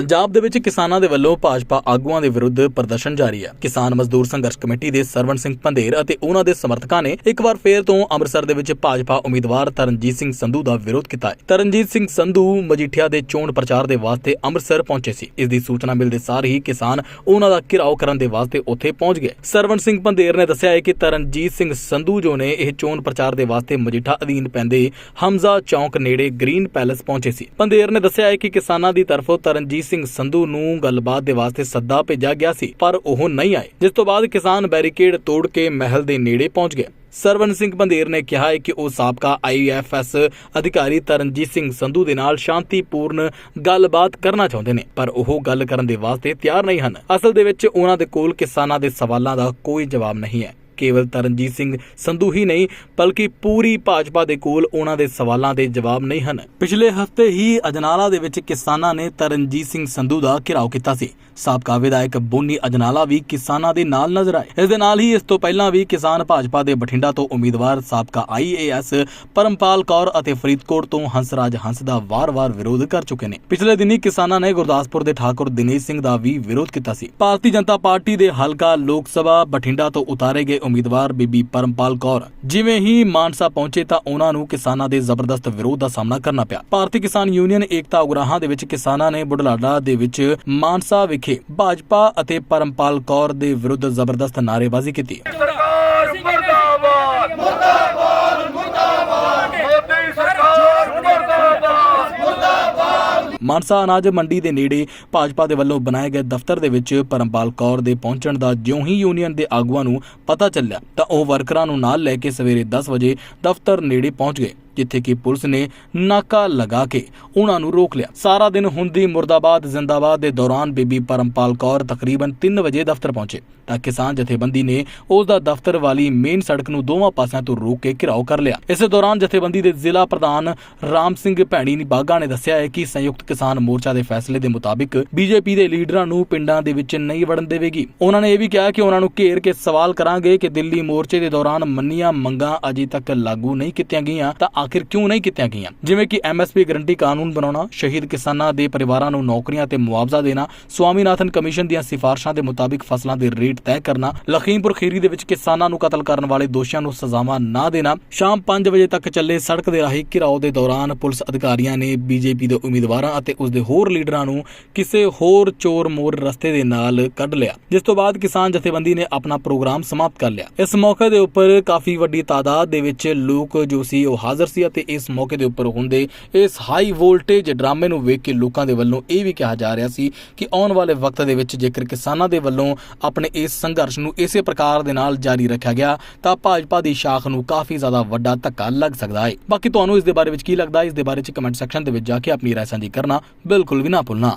ਪੰਜਾਬ ਦੇ ਵਿੱਚ ਕਿਸਾਨਾਂ ਦੇ ਵੱਲੋਂ ਭਾਜਪਾ ਆਗੂਆਂ ਦੇ ਵਿਰੁੱਧ ਪ੍ਰਦਰਸ਼ਨ ਜਾਰੀ ਹੈ। ਕਿਸਾਨ ਮਜ਼ਦੂਰ ਸੰਘਰਸ਼ ਕਮੇਟੀ ਦੇ ਸਰਵਣ ਸਿੰਘ ਪੰਧੇਰ ਅਤੇ ਉਹਨਾਂ ਦੇ ਸਮਰਥਕਾਂ ਨੇ ਇੱਕ ਵਾਰ ਫੇਰ ਤੋਂ ਅੰਮ੍ਰਿਤਸਰ ਦੇ ਵਿੱਚ ਭਾਜਪਾ ਉਮੀਦਵਾਰ ਤਰਨਜੀਤ ਸਿੰਘ ਸੰਧੂ ਦਾ ਵਿਰੋਧ ਕੀਤਾ ਹੈ। ਤਰਨਜੀਤ ਸਿੰਘ ਸੰਧੂ ਮਜੀਠੀਆ ਦੇ ਚੋਣ ਪ੍ਰਚਾਰ ਦੇ ਵਾਸਤੇ ਅੰਮ੍ਰਿਤਸਰ ਪਹੁੰਚੇ ਸੀ। ਇਸ ਦੀ ਸੂਚਨਾ ਮਿਲਦੇ ਸਾਰ ਹੀ ਕਿਸਾਨ ਉਹਨਾਂ ਦਾ ਘਿਰਾਓ ਕਰਨ ਦੇ ਵਾਸਤੇ ਉੱਥੇ ਪਹੁੰਚ ਗਏ। ਸਰਵਣ ਸਿੰਘ ਪੰਧੇਰ ਨੇ ਦੱਸਿਆ ਹੈ ਕਿ ਤਰਨਜੀਤ ਸਿੰਘ ਸੰਧੂ ਜੋ ਨੇ ਇਹ ਚੋਣ ਪ੍ਰਚਾਰ ਦੇ ਵਾਸਤੇ ਮਜੀਠਾ ਅਧੀਨ ਪੈਂਦੇ ਹਮਜ਼ਾ ਚੌਂਕ ਨੇੜੇ ਗ੍ਰੀਨ ਪੈਲੇਸ ਪਹੁੰਚੇ ਸੀ। ਪੰਧੇਰ ਨੇ ਦੱਸਿਆ ਹੈ ਕਿ ਕਿਸਾਨਾਂ ਦੀ ਤਰਫੋਂ ਤਰਨਜੀਤ ਸਿੰਘ ਸੰਧੂ ਨੂੰ ਗੱਲਬਾਤ ਦੇ ਵਾਸਤੇ ਸੱਦਾ ਭੇਜਿਆ ਗਿਆ ਸੀ, ਪਰ ਉਹ ਨਹੀਂ ਆਏ, ਜਿਸ ਤੋਂ ਬਾਅਦ ਕਿਸਾਨ ਬੈਰੀਕੇਡ ਤੋੜ ਕੇ ਮਹਿਲ ਦੇ ਨੇੜੇ ਪਹੁੰਚ ਗਏ। ਸਰਵਨ ਸਿੰਘ ਬੰਦੇਰ ਨੇ ਕਿਹਾ ਹੈ ਕਿ ਉਹ ਸਾਬਕਾ ਆਈਐਫਐਸ ਅਧਿਕਾਰੀ ਤਰਨਜੀਤ ਸਿੰਘ ਸੰਧੂ ਦੇ ਨਾਲ ਸ਼ਾਂਤੀਪੂਰਨ ਗੱਲਬਾਤ ਕਰਨਾ ਚਾਹੁੰਦੇ ਨੇ, ਪਰ ਉਹ ਗੱਲ ਕਰਨ ਦੇ ਵਾਸਤੇ ਤਿਆਰ ਨਹੀਂ ਹਨ। ਅਸਲ ਦੇ ਵਿੱਚ ਉਹਨਾਂ ਦੇ ਕੋਲ ਕਿਸਾਨਾਂ ਦੇ ਸਵਾਲਾਂ ਦਾ ਕੋਈ ਜਵਾਬ ਨਹੀਂ ਹੈ। ਕੇਵਲ ਤਰਨਜੀਤ ਸਿੰਘ ਸੰਧੂ ਹੀ ਨਹੀਂ, ਬਲਕਿ ਪੂਰੀ ਭਾਜਪਾ ਦੇ ਕੋਲ ਉਹਨਾਂ ਦੇ ਸਵਾਲਾਂ ਦੇ ਜਵਾਬ ਨਹੀਂ ਹਨ। ਪਿਛਲੇ ਹਫ਼ਤੇ ਹੀ ਅਜਨਾਲਾ ਦੇ ਵਿੱਚ ਕਿਸਾਨਾਂ ਨੇ ਤਰਨਜੀਤ ਸਿੰਘ ਸੰਧੂ ਦਾ ਘਿਰਾਓ ਕੀਤਾ ਸੀ। ਸਾਬਕਾ ਵਿਧਾਇਕ ਬੋਨੀ ਅਜਨਾਲਾ ਵੀ ਕਿਸਾਨਾਂ ਦੇ ਨਾਲ ਨਜ਼ਰ ਆਏ। ਇਸ ਦੇ ਨਾਲ ਹੀ ਇਸ ਤੋਂ ਪਹਿਲਾਂ ਵੀ ਕਿਸਾਨ ਭਾਜਪਾ ਦੇ ਬਠਿੰਡਾ ਤੋਂ ਉਮੀਦਵਾਰ ਸਾਬਕਾ ਆਈਏਐਸ ਪਰਮਪਾਲ ਕੌਰ ਅਤੇ ਫਰੀਦਕੋਟ ਤੋਂ ਹੰਸਰਾਜ ਹੰਸ ਦਾ ਵਾਰ-ਵਾਰ ਵਿਰੋਧ ਕਰ ਚੁੱਕੇ ਨੇ। ਪਿਛਲੇ ਦਿਨੀ ਕਿਸਾਨਾਂ ਨੇ ਗੁਰਦਾਸਪੁਰ ਦੇ ਠਾਕੁਰ ਦਿਨੇਸ਼ ਸਿੰਘ ਦਾ ਵੀ ਵਿਰੋਧ ਕੀਤਾ ਸੀ। ਭਾਰਤੀ ਜਨਤਾ ਪਾਰਟੀ ਦੇ ਹਲਕਾ ਲੋਕ ਸਭਾ ਬਠਿੰਡਾ ਤੋਂ ਉਤਾਰੇ ਗਏ ਉਮੀਦਵਾਰ ਬੀਬੀ ਪਰਮਪਾਲ ਕੌਰ। ਜਿਵੇਂ ਹੀ ਮਾਨਸਾ ਪਹੁੰਚੇ ਤਾਂ ਉਹਨਾਂ ਨੂੰ ਕਿਸਾਨਾਂ ਦੇ ਜ਼ਬਰਦਸਤ ਵਿਰੋਧ ਦਾ ਸਾਹਮਣਾ ਕਰਨਾ ਪਿਆ। ਭਾਰਤੀ ਕਿਸਾਨ ਯੂਨੀਅਨ ਏਕਤਾ ਉਗਰਾਹਾਂ ਦੇ ਵਿੱਚ ਕਿਸਾਨਾਂ ਨੇ ਬੁਢਲਾਡਾ ਦੇ ਵਿੱਚ ਮਾਨਸਾ ਵਿਖੇ ਭਾਜਪਾ ਅਤੇ ਪਰਮਪਾਲ ਕੌਰ ਦੇ ਵਿਰੁੱਧ ਜ਼ਬਰਦਸਤ ਨਾਅਰੇਬਾਜ਼ੀ ਕੀਤੀ ਸਰਕਾਰ ਮੁਰਦਾਬਾਦ ਮੁਰਦਾਬਾਦ ਮੁਰਦਾਬਾਦ ਮੋਦੀ ਸਰਕਾਰ ਮੁਰਦਾਬਾਦ ਮਾਨਸਾ ਅਨਾਜ ਮੰਡੀ ਦੇ ਨੇੜੇ ਭਾਜਪਾ ਦੇ ਵੱਲੋਂ ਬਣਾਏ ਗਏ ਦਫ਼ਤਰ ਦੇ ਵਿੱਚ ਪਰਮਪਾਲ ਕੌਰ ਦੇ ਪਹੁੰਚਣ ਦਾ ਜਿਉਂ ਹੀ ਯੂਨੀਅਨ ਦੇ ਆਗੂਆਂ ਨੂੰ ਪਤਾ ਚੱਲਿਆ ਤਾਂ ਉਹ ਵਰਕਰਾਂ ਨੂੰ ਨਾਲ ਲੈ ਕੇ ਸਵੇਰੇ 10 ਵਜੇ ਦਫ਼ਤਰ ਨੇੜੇ ਪਹੁੰਚ ਗਏ। ਜਿੱਥੇ ਕਿ ਪੁਲਿਸ ਨੇ ਨਾਕਾ ਲਗਾ ਕੇ ਉਹਨਾਂ ਨੂੰ ਰੋਕ ਲਿਆ। ਸਾਰਾ ਦਿਨ ਹੁੰਦੀ ਮੁਰਦਾਬਾਦ ਜ਼ਿੰਦਾਬਾਦ ਦੇ ਦੌਰਾਨ ਬੀਬੀ ਪਰਮਪਾਲ ਕੌਰ ਤਕਰੀਬਨ 3 ਵਜੇ ਦਫ਼ਤਰ ਪਹੁੰਚੇ ਤਾਂ ਕਿਸਾਨ ਜਥੇਬੰਦੀ ਨੇ ਉਸ ਦਾ ਦਫ਼ਤਰ ਵਾਲੀ ਮੇਨ ਸੜਕ ਨੂੰ ਦੋਵਾਂ ਪਾਸਿਆਂ ਤੋਂ ਰੋਕ ਕੇ ਘਿਰਾਓ ਕਰ ਲਿਆ। ਇਸੇ ਦੌਰਾਨ ਜਥੇਬੰਦੀ ਦੇ ਜ਼ਿਲ੍ਹਾ ਪ੍ਰਧਾਨ ਰਾਮ ਸਿੰਘ ਭੈਣੀ ਬਾਗਾ ਨੇ ਦੱਸਿਆ ਹੈ ਕਿ ਸੰਯੁਕਤ ਕਿਸਾਨ ਮੋਰਚਾ ਦੇ ਫੈਸਲੇ ਦੇ ਮੁਤਾਬਿਕ ਬੀਜੇਪੀ ਦੇ ਲੀਡਰਾਂ ਨੂੰ ਪਿੰਡਾਂ ਦੇ ਵਿੱਚ ਨਹੀਂ ਵੜਨ ਦੇਵੇਗੀ। ਉਹਨਾਂ ਨੇ ਇਹ ਵੀ ਕਿਹਾ ਕਿ ਉਹਨਾਂ ਨੂੰ ਘੇਰ ਕੇ ਸਵਾਲ ਕਰਾਂਗੇ ਕਿ ਦਿੱਲੀ ਮੋਰਚੇ ਦੇ ਦੌਰਾਨ ਮੰਨੀਆਂ ਮੰਗਾਂ ਅਜੇ ਤੱਕ ਲਾਗੂ ਨਹੀਂ ਕੀਤੀਆਂ ਗਈਆਂ ਤਾਂ ਆਖਿਰ ਕਿਉਂ ਨਹੀਂ ਕੀਤੀਆਂ ਗਈਆਂ? ਜਿਵੇਂ ਕਿ ਐਮਐਸਪੀ ਗਰੰਟੀ ਕਾਨੂੰਨ ਬਣਾਉਣਾ, ਸ਼ਹੀਦ ਕਿਸਾਨਾਂ ਦੇ ਪਰਿਵਾਰਾਂ ਨੂੰ ਨੌਕਰੀਆਂ ਤੇ ਮੁਆਵਜ਼ਾ ਦੇਣਾ, ਸਵਾਮੀਨਾਥਨ ਕਮਿਸ਼ਨ ਦੀਆਂ ਸਿਫਾਰਸ਼ਾਂ ਦੇ ਮੁਤਾਬਿਕ ਫਸਲਾਂ ਦੇ ਰੇਟ ਤੈਅ ਕਰਨਾ, ਲਖੀਮਪੁਰ ਖੀਰੀ ਦੇ ਵਿੱਚ ਕਿਸਾਨਾਂ ਨੂੰ ਕਤਲ ਕਰਨ ਵਾਲੇ ਦੋਸ਼ੀਆਂ ਨੂੰ ਸਜ਼ਾਵਾਂ ਨਾ ਦੇਣਾ, ਸ਼ਾਮ 5 ਵਜੇ ਤੱਕ ਚੱਲੇ ਸੜਕ ਦੇ ਰਾਹੀਂ ਘਿਰਾਓ ਦੇ ਦੌਰਾਨ ਪੁਲਿਸ ਅਧਿਕਾਰੀਆਂ ਨੇ ਬੀਜੇਪੀ ਦੇ ਉਮੀਦਵਾਰਾਂ ਅਤੇ ਉਸ ਦੇ ਹੋਰ ਲੀਡਰਾਂ ਨੂੰ ਕਿਸੇ ਹੋਰ ਚੋਰ ਮੋਰ ਰਸਤੇ ਦੇ ਨਾਲ ਕੱਢ ਲਿਆ। ਜਿਸ ਤੋਂ ਬਾਅਦ ਕਿਸਾਨ ਜਥੇਬੰਦੀ ਨੇ ਆਪਣਾ ਪ੍ਰੋਗਰਾਮ ਸਮਾਪਤ ਕਰ ਲਿਆ। ਇਸ ਮੌਕੇ ਦੇ ਉੱਪਰ ਕਾਫੀ ਵੱਡੀ ਤਾਦਾਦ ਦੇ ਵਿੱਚ ਲੋਕ ਜੋ ਸੀ ਉਹ ਹਾਜ਼ਰ ਸੀ ਅਤੇ ਇਸ ਮੌਕੇ ਦੇ ਉੱਪਰ ਹੁੰਦੇ ਇਸ ਹਾਈ ਵੋਲਟੇਜ ਡਰਾਮੇ ਨੂੰ ਵੇਖ ਕੇ ਲੋਕਾਂ ਦੇ ਵੱਲੋਂ ਇਹ ਵੀ ਕਿਹਾ ਜਾ ਰਿਹਾ ਸੀ ਕਿ ਆਉਣ ਵਾਲੇ ਵਕਤ ਦੇ ਵਿੱਚ ਜੇਕਰ ਕਿਸਾਨਾਂ ਦੇ ਵੱਲੋਂ ਆਪਣੇ ਇਸ ਸੰਘਰਸ਼ ਨੂੰ ਇਸੇ ਪ੍ਰਕਾਰ ਦੇ ਨਾਲ ਜਾਰੀ ਰੱਖਿਆ ਗਿਆ, ਤਾਂ ਭਾਜਪਾ ਦੀ ਸ਼ਾਖ ਨੂੰ ਕਾਫੀ ਜ਼ਿਆਦਾ ਵੱਡਾ ਧੱਕਾ ਲੱਗ ਸਕਦਾ ਹੈ। ਬਾਕੀ ਤੁਹਾਨੂੰ ਇਸ ਦੇ ਬਾਰੇ ਵਿੱਚ ਕੀ ਲੱਗਦਾ ਹੈ, ਇਸ ਦੇ ਬਾਰੇ ਵਿੱਚ ਕਮੈਂਟ ਸੈਕਸ਼ਨ ਦੇ ਵਿੱਚ ਜਾ ਕੇ ਆਪਣੀ ਰਾਏ ਸਾਂਝੀ ਕਰਨਾ ਬਿਲਕੁਲ ਵੀ ਨਾ ਭੁੱਲਣਾ।